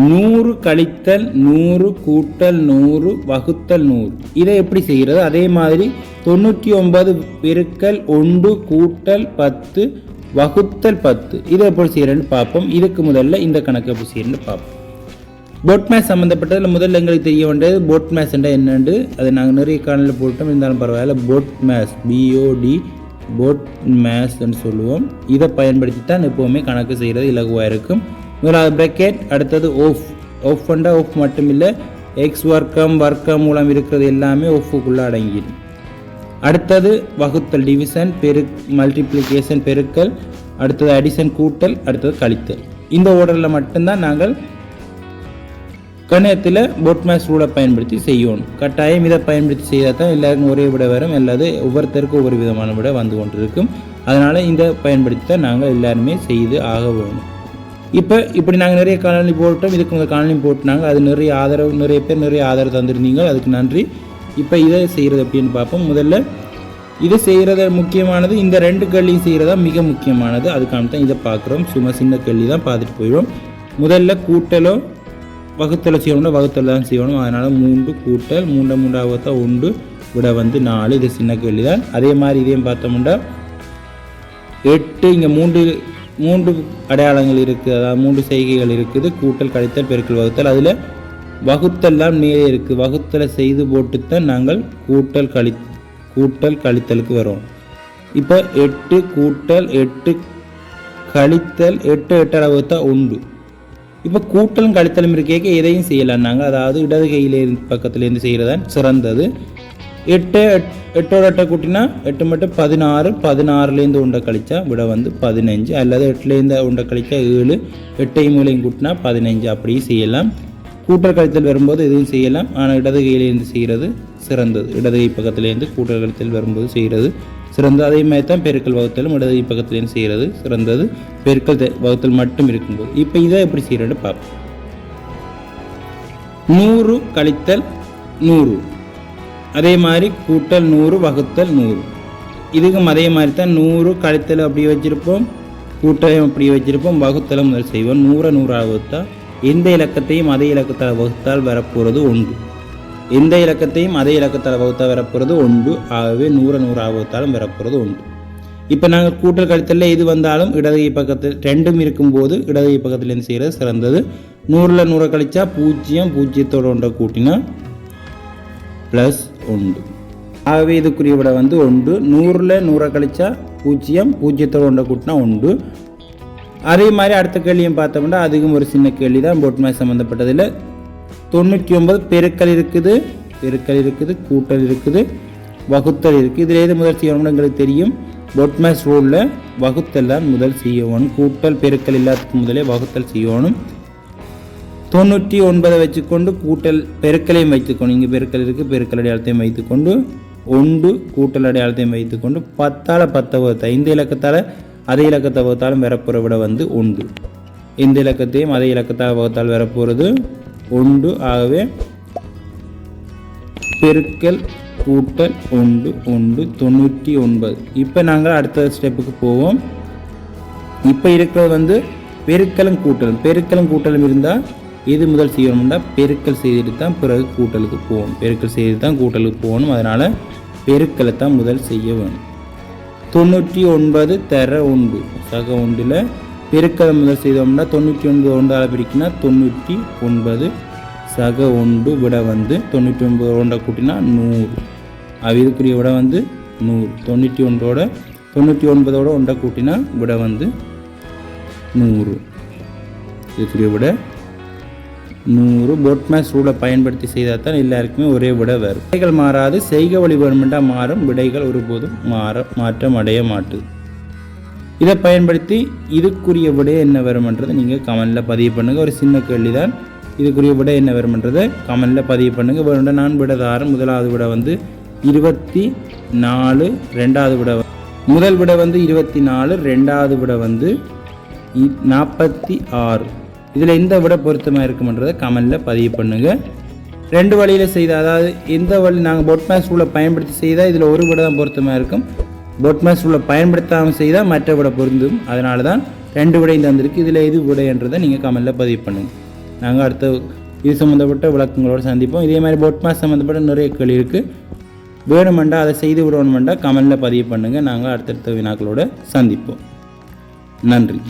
நூறு கழித்தல் நூறு கூட்டல் நூறு வகுத்தல் நூறு. இதை எப்படி செய்கிறது? அதே மாதிரி தொண்ணூற்றி ஒன்பது பெருக்கல் ஒன்று கூட்டல் பத்து வகுத்தல் பத்து. இதை எப்படி செய்கிறேன்னு பார்ப்போம். இதுக்கு முதல்ல இந்த கணக்கு எப்படி செய்யறேன்னு பார்ப்போம். போட் மேஸ் சம்மந்தப்பட்டதில் முதல்ல எங்களுக்கு தெரிய வேண்டியது போட் மேட்ச் என்னென்று அதை நாங்கள் நிறைய காணலில் போட்டோம். இருந்தாலும் பரவாயில்ல. போட் மேஸ் பிஓடி போட் மேஸ்ன்னு சொல்லுவோம். இதை பயன்படுத்தி தான் எப்போவுமே கணக்கு செய்கிறது இலகுவாக இருக்கும். முதலாவது பிரக்கெட் அடுத்தது ஓஃப் ஓஃப் ஓஃப் மட்டும் இல்லை எக்ஸ் வர்க்கம் வர்க்கம் மூலம் இருக்கிறது எல்லாமே ஓஃபுக்குள்ளே அடங்கிடும். அடுத்தது வகுத்தல் டிவிஷன் பெரு மல்டிப்ளிகேஷன் பெருக்கல் அடுத்தது அடிஷன் கூட்டல் அடுத்தது கழித்தல். இந்த ஓர்டரில் மட்டும்தான் நாங்கள் கணிதத்தில் போட் ரூலை பயன்படுத்தி செய்யணும். கட்டாயம் இதை பயன்படுத்தி செய்தால் தான் எல்லாருக்கும் ஒரே விட வரும். அல்லது ஒவ்வொருத்தருக்கும் ஒவ்வொரு விதமான விட வந்து கொண்டிருக்கும். அதனால் இந்த பயன்படுத்தி தான் நாங்கள் எல்லாருமே செய்து ஆக வேணும். இப்போ இப்படி நாங்கள் நிறைய காலனி போட்டோம் இதுக்கு உங்கள் காலனி போட்டுனாங்க. அது நிறைய ஆதரவு நிறைய பேர் நிறைய ஆதரவு தந்திருந்தீங்க. அதுக்கு நன்றி. இப்போ இதை செய்கிறது அப்படின்னு பார்ப்போம். முதல்ல இது செய்கிறது முக்கியமானது இந்த ரெண்டு கல்லியும் செய்கிறதா மிக முக்கியமானது. அதுக்கான தான் இதை பார்க்குறோம். சும்மா சின்ன கல்லி தான் பார்த்துட்டு போயிடுவோம் முதல்ல கூட்டலோ வகுத்தலை செய்யணும்னா வகுத்தலை தான் செய்யணும். அதனால் மூன்று கூட்டல் மூண்டை மூன்றாவது உண்டு விட வந்து நாலு. இது சின்ன கேள்வி தான் அதே மாதிரி இதையும் பார்த்தோம்னா எட்டு இங்கே மூன்று மூன்று அடையாளங்கள் இருக்குது. அதாவது மூன்று செய்கைகள் இருக்குது. கூட்டல் கழித்தல் பெருக்கல் வகுத்தல். அதில் வகுத்தல்லாம் மேலே இருக்குது வகுத்தலை செய்து போட்டுத்தான் நாங்கள் கூட்டல் கழி கூட்டல் கழித்தலுக்கு வரோம் இப்போ எட்டு கூட்டல் எட்டு கழித்தல் எட்டு எட்டு அளவு தான் உண்டு. இப்போ கூட்டலும் கழித்தலும் இருக்கேக்க எதையும் செய்யலாம் நாங்கள். அதாவது இடது கையிலே பக்கத்துலேருந்து செய்கிறதான் சிறந்தது. எட்டு எட்- எட்டோட எட்டை கூட்டினா எட்டு மட்டும் பதினாறு பதினாறுலேருந்து உண்டை கழிச்சா விட வந்து பதினஞ்சு. அல்லது எட்டுலேருந்து உண்டை கழிச்சா ஏழு எட்டையும் மூலையும் கூட்டினா பதினஞ்சு. அப்படியும் செய்யலாம். கூட்டல் கழித்தல் வரும்போது எதுவும் செய்யலாம். ஆனால் இடது கையிலேருந்து செய்கிறது சிறந்தது. இடது கை பக்கத்துலேருந்து கூட்டல் கழித்தல் வரும்போது செய்கிறது சிறந்தது. அதே மாதிரி தான் பெருக்கல் வகுத்தலும் இடது கை பக்கத்துலேருந்து செய்கிறது சிறந்தது. பெருக்கல் வகுத்தல் மட்டும் இருக்கும்போது. இப்போ இதை எப்படி செய்கிறேன்னு பார்ப்போம். நூறு கழித்தல் நூறு. அதே மாதிரி கூட்டல் நூறு வகுத்தல் நூறு. இதுக்கும் அதே மாதிரி தான் நூறு கழித்தல் அப்படி வச்சுருப்போம் கூட்டலையும் அப்படி வச்சுருப்போம் வகுத்தலும் முதல் செய்வோம். நூறை நூறாக வகுத்தால் எந்த இலக்கத்தையும் அதே இலக்கத்தால் வகுத்தால் வரப்போகிறது ஒன்று. எந்த இலக்கத்தையும் அதே இலக்கத்தால் வகுத்தால் வரப்போகிறது ஒன்று. ஆகவே நூறை நூறாக வகுத்தாலும் வரப்போகிறது ஒன்று. இப்போ நாங்கள் கூட்டல் கழித்தலில் எது வந்தாலும் இடதுகை பக்கத்தில் ரெண்டும் இருக்கும்போது இடதுகை பக்கத்துலேருந்து செய்கிறது சிறந்தது. நூறில் நூறை கழித்தா பூஜ்ஜியம் பூஜ்ஜியத்தோட ஒன்றை கூட்டினா ப்ளஸ் உண்டு. ஆகவே இதுக்குரிய விட வந்து உண்டு. நூறில் நூறை கழிச்சா பூஜ்ஜியம் பூஜ்ஜியத்தோட ஒன்றை கூட்டினா உண்டு. அதே மாதிரி அடுத்த கேள்வியும் பார்த்தோம்னா அதுக்கும் ஒரு சின்ன கேள்வி தான் போட்மாய் சம்மந்தப்பட்டதில் தொண்ணூற்றி ஒன்பது பெருக்கல் இருக்குது பெருக்கல் இருக்குது கூட்டல் இருக்குது வகுத்தல் இருக்குது. இதில் எது முதல் செய்யணும்னு எங்களுக்கு தெரியும். போட் ரூலில் வகுத்தல் தான் முதல் செய்யணும். கூட்டல் பெருக்கல் எல்லாத்துக்கும் முதலே வகுத்தல் செய்யணும். தொண்ணூற்றி ஒன்பதை வச்சுக்கொண்டு கூட்டல் பெருக்கலையும் வைத்துக்கொண்டு இங்கே பெருக்கல் இருக்குது பெருக்கல் அடையாளத்தையும் வைத்துக்கொண்டு ஒன்று கூட்டல் அடையாளத்தையும் வைத்துக்கொண்டு பத்தால் பத்தை வகுத்தா இந்த இலக்கத்தால் அதே இலக்கத்தை வகுத்தாலும் வரப்போகிற விட வந்து ஒன்று. இந்த இலக்கத்தையும் அதே இலக்கத்தால் வகுத்தால் வரப்போகிறது ஒன்று. ஆகவே பெருக்கல் கூட்டல் ஒன்று ஒன்று தொண்ணூற்றி ஒன்பது. இப்போ நாங்கள் அடுத்த ஸ்டெப்புக்கு போவோம். இப்போ இருக்கிறது வந்து பெருக்கலும் கூட்டலும். பெருக்கலும் கூட்டலும் இருந்தால் எது முதல் செய்யணும்னா பெருக்கல் செய்துட்டு தான் பிறகு கூட்டலுக்கு போகணும். பெருக்கல் செய்து தான் கூட்டலுக்கு போகணும். அதனால் பெருக்கலை தான் முதல் செய்ய வேணும் தொண்ணூற்றி ஒன்பது தர ஒன்று. சக ஒன்றில் பெருக்கலை முதல் செய்தோம்னா தொண்ணூற்றி ஒன்பது ஒன்றால் பிரிக்கினா தொண்ணூற்றி ஒன்பது சக ஒன்று விட வந்து தொண்ணூற்றி ஒன்பது ஒன்றை கூட்டினா நூறு. அது விட வந்து நூறு. தொண்ணூற்றி ஒன்றோட தொண்ணூற்றி ஒன்பதோட ஒன்றை கூட்டினா விட வந்து நூறு. இதுக்குரிய விட நூறு போட் ரூலை பயன்படுத்தி செய்தால் தான் எல்லாருக்குமே ஒரே விட வரும். விடைகள் மாறாது செய்க வழி வேணுமெண்டா மாறும். விடைகள் ஒருபோதும் மாற மாற்றம் அடைய மாட்டுது. இதை பயன்படுத்தி இதுக்குரிய விடை என்ன வரும்ன்றதை நீங்கள் கமெண்டில் பதிவு பண்ணுங்கள் ஒரு சின்ன கேள்வி தான் இதுக்குரிய விடை என்ன வரும்ன்றதை கமெண்டில் பதிவு பண்ணுங்கள் வேணும்னா நான் விட முதலாவது விட வந்து இருபத்தி நாலு ரெண்டாவது விட முதல் விட வந்து இருபத்தி நாலு ரெண்டாவது விட வந்து நாற்பத்தி ஆறு. இதில் எந்த விட பொருத்தமாக இருக்குமன்றதை கமெண்டில் பதிவு பண்ணுங்கள் ரெண்டு வழியில் செய்த அதாவது எந்த வழி நாங்கள் பொட்மேஸ் மேட்ச் ரூலை பயன்படுத்தி செய்தால் இதில் ஒரு விட தான் பொருத்தமாக இருக்கும். பொட்மேஸ் மேட்ச் ரூலை பயன்படுத்தாமல் செய்தால் மற்ற விட பொருந்தும். அதனால தான் ரெண்டு விடையும் தந்திருக்கு. இதில் எது விடைன்றதை நீங்கள் கமெண்டில் பதிவு பண்ணுங்கள் நாங்கள் அடுத்த இது சம்மந்தப்பட்ட விளக்கங்களோடு சந்திப்போம். இதே மாதிரி பொட்மாஸ் சம்மந்தப்பட்ட நிறைய கேள்வி இருக்குது வேணுமெண்டா அதை செய்து விடணுமெண்டா கமெண்டில் பதிவு பண்ணுங்கள் நாங்கள் அடுத்தடுத்த வினாக்களோட சந்திப்போம். நன்றி.